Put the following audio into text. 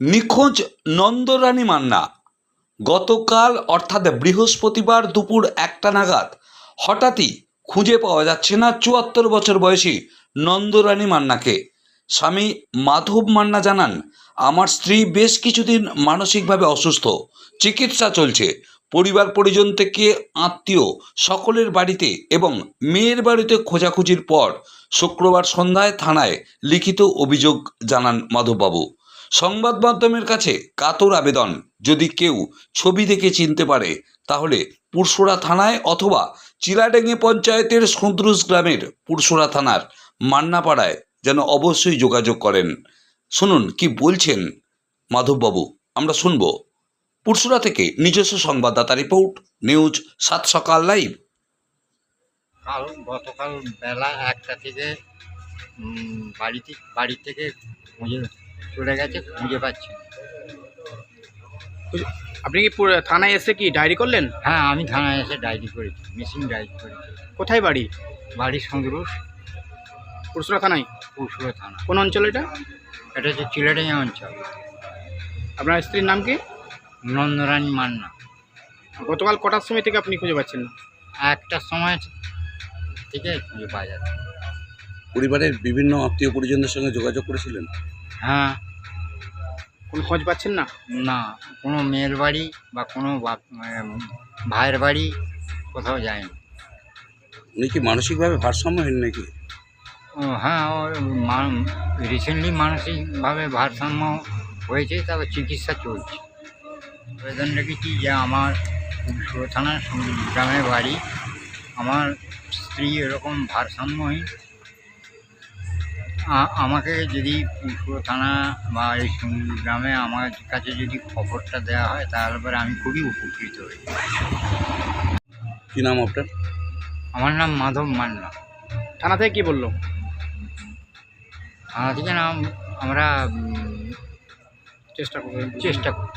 নিখোঁজ নন্দরানী মান্না। গতকাল, অর্থাৎ বৃহস্পতিবার দুপুর একটা নাগাদ, হঠাৎই খুঁজে পাওয়া যাচ্ছে না চুয়াত্তর বছর বয়সী নন্দরানী মান্নাকে। স্বামী মাধব মান্না জানান, আমার স্ত্রী বেশ কিছুদিন মানসিকভাবে অসুস্থ, চিকিৎসা চলছে। পরিবার পরিজন থেকে আত্মীয় সকলের বাড়িতে এবং মেয়ের বাড়িতে খোঁজাখুঁজির পর শুক্রবার সন্ধ্যায় থানায় লিখিত অভিযোগ জানান মাধববাবু। সংবাদ মাধ্যমের কাছে কাতর আবেদন। যদি কেউ ছবি দেখে চিনতে পারে তাহলে পুরসুরা থানায় অথবা চিলাডেঙ্গি পঞ্চায়েতের সন্ত্রুস গ্রামের পুরসুরা থানার মান্নাপাড়ায় যেন অবশ্যই যোগাযোগ করেন। শুনুন কি বলছেন মাধববাবু? আমরা শুনব। পুরসুরা থেকে নিজস্ব সংবাদদাতা রিপোর্ট নিউজ সাত সকাল লাইভ। কাল গতকাল বেলা একটা থেকে উম, বাড়ি থেকে চলে গেছে খুঁজে পাচ্ছি না। আপনি কি পুরো থানায় এসে কি ডায়েরি করলেন? হ্যাঁ আমি থানায় এসে ডায়েরি করেছি মেশিন ডায়েরি করেছি। কোথায় বাড়ি? বাড়ির সংগ্রুষ পুরসুরা থানায়? পুরসুরা থানা। কোন অঞ্চল এটা? এটা হচ্ছে চিলেডিয়া অঞ্চল। আপনার স্ত্রীর নাম কি? নন্দরানী মান্না। গতকাল কটার সময় থেকে আপনি খুঁজে পাচ্ছেন? না একটার সময় থেকে খুঁজে পাওয়া যাচ্ছে। পরিবারের বিভিন্ন আত্মীয় পরিজনদের সঙ্গে যোগাযোগ করেছিলেন? হ্যাঁ। কোনো খোঁজ পাচ্ছেন না? না কোনো মেয়ের বাড়ি বা কোনো বাপ- উম, ভাইয়ের বাড়ি কোথাও যায়নি। উনি কি মানসিকভাবে ভারসাম্যহীন নাকি? ও হ্যাঁ রিসেন্টলি মানসিকভাবে ভারসাম্য হয়েছে তবে চিকিৎসা চলছে। আবেদন রেখেছি যে আমার পুরসুর থানার সঙ্গে গ্রামের বাড়ি আমার স্ত্রী এরকম ভারসাম্যহীন আমাকে যদি পুরসুর থানা বা এই গ্রামে আমার কাছে যদি খবরটা দেওয়া হয় তাহলে পরে আমি খুবই উপকৃত হই। কি নাম আপনার? আমার নাম মাধব মান্না। থানা থেকে কি বলল? থানা থেকে নাম আমরা চেষ্টা করবেন চেষ্টা করি।